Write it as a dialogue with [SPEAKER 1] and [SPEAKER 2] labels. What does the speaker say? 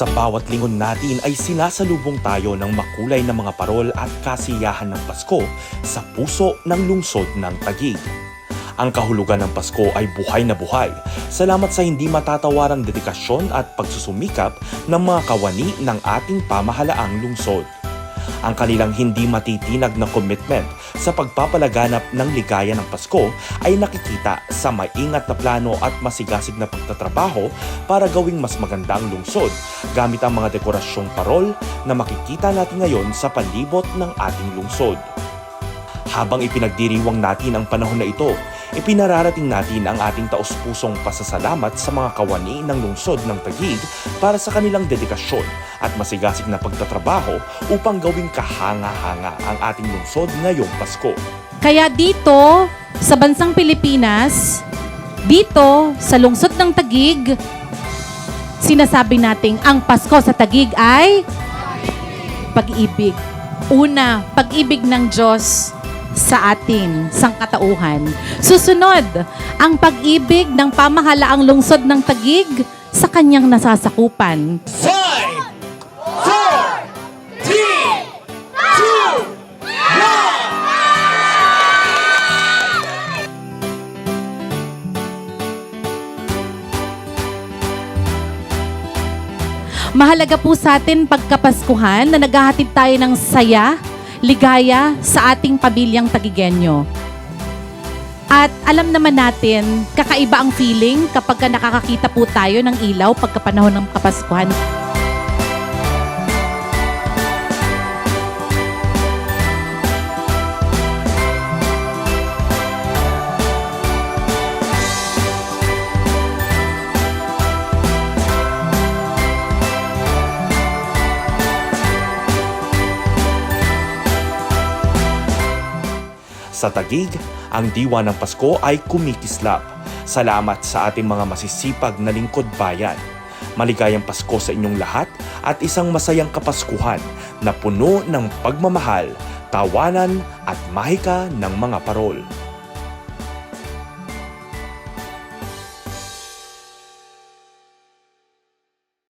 [SPEAKER 1] Sa bawat lingon natin ay sinasalubong tayo ng makulay na mga parol at kasiyahan ng Pasko sa puso ng lungsod ng Tagig. Ang kahulugan ng Pasko ay buhay na buhay. Salamat sa hindi matatawarang dedikasyon at pagsusumikap ng mga kawani ng ating pamahalaang lungsod. Ang kanilang hindi matitinag na commitment sa pagpapalaganap ng ligaya ng Pasko ay nakikita sa maingat na plano at masigasig na pagtatrabaho para gawing mas maganda ang lungsod gamit ang mga dekorasyong parol na makikita natin ngayon sa palibot ng ating lungsod. Habang ipinagdiriwang natin ang panahon na ito, ipinararating natin ang ating taus-pusong pasasalamat sa mga kawani ng lungsod ng Taguig para sa kanilang dedikasyon at masigasig na pagtatrabaho upang gawing kahanga-hanga ang ating lungsod ngayong Pasko.
[SPEAKER 2] Kaya dito, sa bansang Pilipinas, dito, sa lungsod ng Tagig, sinasabi nating ang Pasko sa Tagig ay pag-ibig. Una, pag-ibig ng Diyos sa ating sangkatauhan. Susunod, ang pag-ibig ng pamahalaang lungsod ng Tagig sa kanyang nasasakupan.
[SPEAKER 3] Five, four, three, two,
[SPEAKER 2] Mahalaga po sa atin pagkapaskuhan na naghahatid tayo ng saya, ligaya sa ating pamilyang tagigenyo. At alam naman natin, kakaiba ang feeling kapag ka nakakakita po tayo ng ilaw pagkapanahon ng kapaskuhan.
[SPEAKER 1] Sa Tagig, ang diwa ng Pasko ay kumikislap. Salamat sa ating mga masisipag na lingkod bayan. Maligayang Pasko sa inyong lahat at isang masayang kapaskuhan na puno ng pagmamahal, tawanan at mahika ng mga parol.